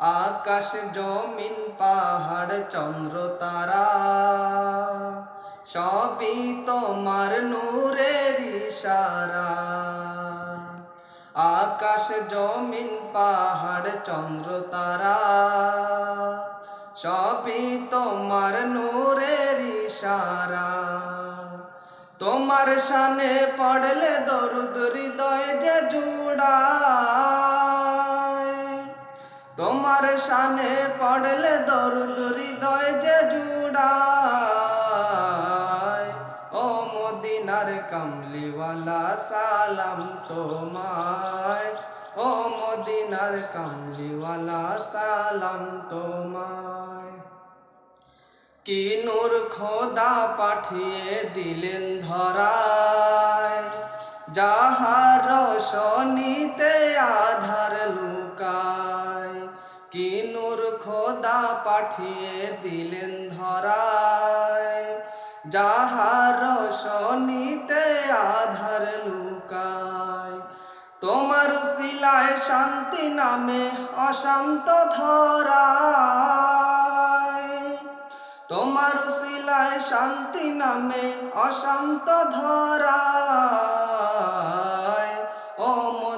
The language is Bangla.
আকাশ জমিন, পাহাড়, চন্দ্র, তারা। সবই তোমার নূরের ইশারা। আকাশ জমিন, পাহাড়, চন্দ্র, তারা। সবই তোমার নূরের ইশারা। তোমার শানে পড়লে দরুদ হৃদয় যে জুড়ায় শানে পড়লে দরুদ হৃদয় যে জুড়ায়। ও মদিনার কামলিওয়ালা, সালাম তোমায়। ও মদিনার কামলিওয়ালা, সালাম তোমায়। কি নূর খোদা পাঠিয়ে দিলেন ধরায়। যাহার শনিতে আধার লুকায় কি নূর খোদা পাঠিয়ে দিলেন ধরায়। যাহার শনিতে আধার লুকায়, তোমার শিলায় শান্তি নামে অশান্ত ধরায়। তোমার শিলায় শান্তি নামে অশান্ত ধরায়।